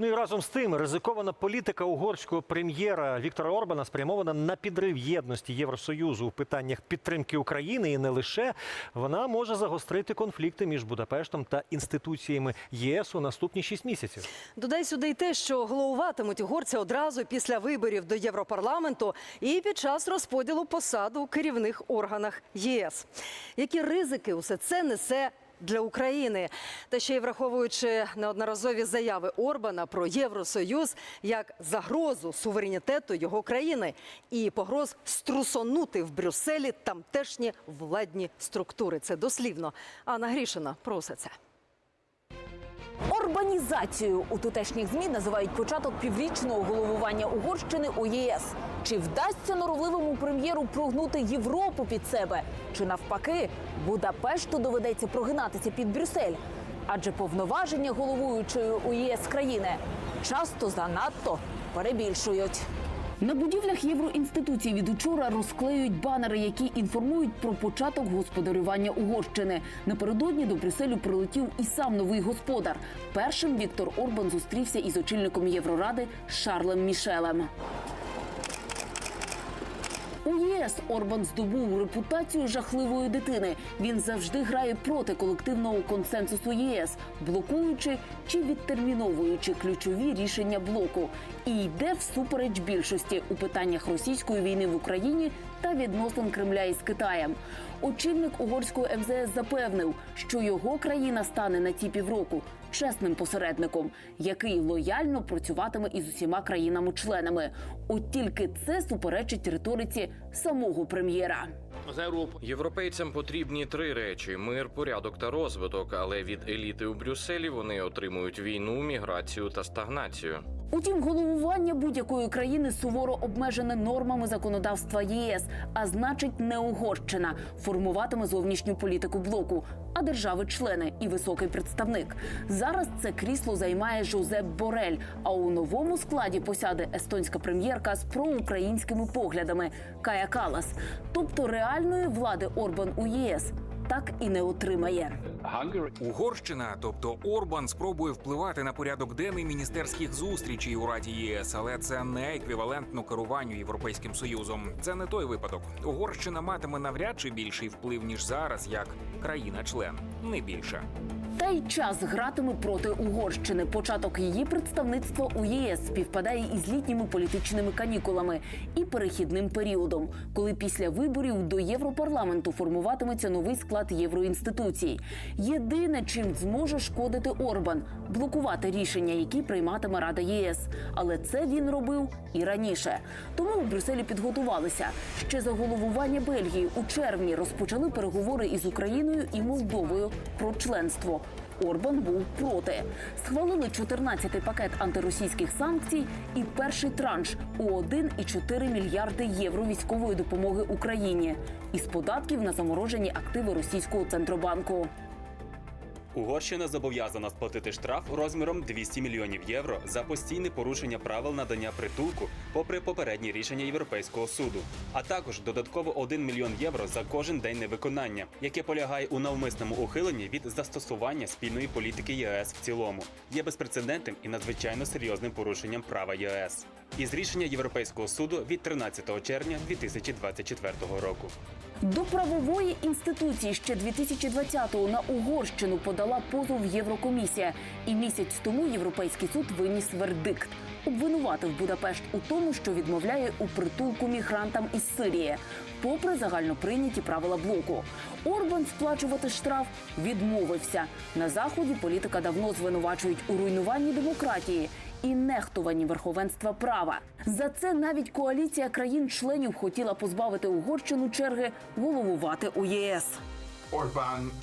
Ну і разом з тим ризикована політика угорського прем'єра Віктора Орбана спрямована на підрив єдності Євросоюзу у питаннях підтримки України і не лише вона може загострити конфлікти між Будапештом та інституціями ЄС у наступні шість місяців. Додай сюди й те, що головуватимуть угорці одразу після виборів до Європарламенту і під час розподілу посад у керівних органах ЄС. Які ризики усе це несе? Для України та ще й враховуючи неодноразові заяви Орбана про Євросоюз як загрозу суверенітету його країни і погроз струсонути в Брюсселі тамтешні владні структури. Це дослівно. Анна Грішина про це. Орбанізацією у тутешніх змі називають початок піврічного головування Угорщини у ЄС. Чи вдасться норовливому прем'єру прогнути Європу під себе? Чи навпаки, Будапешту доведеться прогинатися під Брюссель? Адже повноваження головуючої у ЄС країни часто занадто перебільшують. На будівлях євроінституцій від учора розклеюють банери, які інформують про початок господарювання Угорщини. Напередодні до Брюсселю прилетів і сам новий господар. Першим Віктор Орбан зустрівся із очільником Євроради Шарлем Мішелем. ЄС Орбан здобув репутацію жахливої дитини. Він завжди грає проти колективного консенсусу ЄС, блокуючи чи відтерміновуючи ключові рішення блоку, і йде всупереч більшості у питаннях російської війни в Україні та відносин Кремля із Китаєм. Очільник угорського МЗС запевнив, що його країна стане на ці півроку чесним посередником, який лояльно працюватиме із усіма країнами-членами. От тільки це суперечить риториці самого прем'єра. Європейцям потрібні три речі: мир, порядок та розвиток. Але від еліти у Брюсселі вони отримують війну, міграцію та стагнацію. Утім, головування будь-якої країни суворо обмежене нормами законодавства ЄС, а значить, не Угорщина формуватиме зовнішню політику блоку, а держави-члени і високий представник. Зараз це крісло займає Жозеп Борель. А у новому складі посяде естонська прем'єрка з проукраїнськими поглядами Кая Калас. Тобто реальної влади Орбан у ЄС так і не отримає. Угорщина, тобто Орбан, спробує впливати на порядок денний міністерських зустрічей у Раді ЄС, але це не еквівалентно керуванню Європейським Союзом. Це не той випадок. Угорщина матиме навряд чи більший вплив ніж зараз, як країна-член, не більше. Та й час гратиме проти Угорщини. Початок її представництва у єС співпадає із літніми політичними канікулами і перехідним періодом, коли після виборів до Європарламенту формуватиметься новий склад євроінституцій. Єдине, чим зможе шкодити Орбан блокувати рішення, які прийматиме Рада ЄС. Але це він робив і раніше. Тому у Брюсселі підготувалися. Ще за головування Бельгії у червні розпочали переговори із Україною і Молдовою про членство. Орбан був проти. Схвалили 14-й пакет антиросійських санкцій і перший транш у 1,4 мільярди євро військової допомоги Україні із податків на заморожені активи російського центробанку. Угорщина зобов'язана сплатити штраф розміром 200 мільйонів євро за постійне порушення правил надання притулку, попри попередні рішення Європейського суду, а також додатково 1 мільйон євро за кожен день невиконання, яке полягає у навмисному ухиленні від застосування спільної політики ЄС в цілому, є безпрецедентним і надзвичайно серйозним порушенням права ЄС. Із рішення Європейського суду від 13 червня 2024 року. До правової інституції ще 2020-го на Угорщину подала позов Єврокомісія. І місяць тому Європейський суд виніс вердикт. Обвинуватив Будапешт у тому, що відмовляє у притулку мігрантам із Сирії, попри загальноприйняті правила блоку. Орбан сплачувати штраф відмовився. На заході політика давно звинувачують у руйнуванні демократії і нехтуванні верховенства права. За це навіть коаліція країн-членів хотіла позбавити Угорщину черги головувати у ЄС.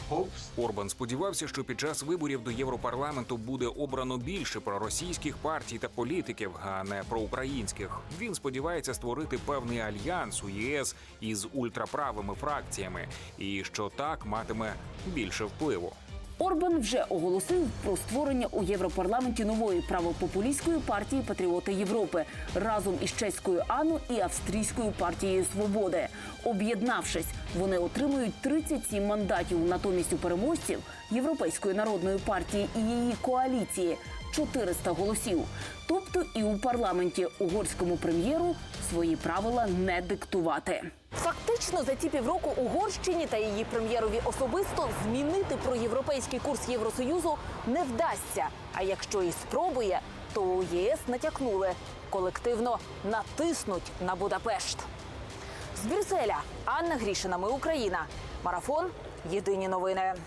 Hopes Орбан сподівався, що під час виборів до Європарламенту буде обрано більше проросійських партій та політиків, а не проукраїнських. Він сподівається створити певний альянс у ЄС із ультраправими фракціями, і що так матиме більше впливу. Орбан вже оголосив про створення у Європарламенті нової правопопулістської партії Патріоти Європи разом із чеською Ану і австрійською партією Свободи. Об'єднавшись, вони отримують 37 мандатів. Натомість у переможців Європейської народної партії і її коаліції 400 голосів. Тобто і у парламенті угорському прем'єру свої правила не диктувати. Фактично за ці півроку Угорщині та її прем'єрові особисто змінити проєвропейський курс Євросоюзу не вдасться. А якщо і спробує, то у ЄС натякнули колективно натиснуть на Будапешт. З Брюсселя Анна Грішина. Ми Україна. Марафон. Єдині новини.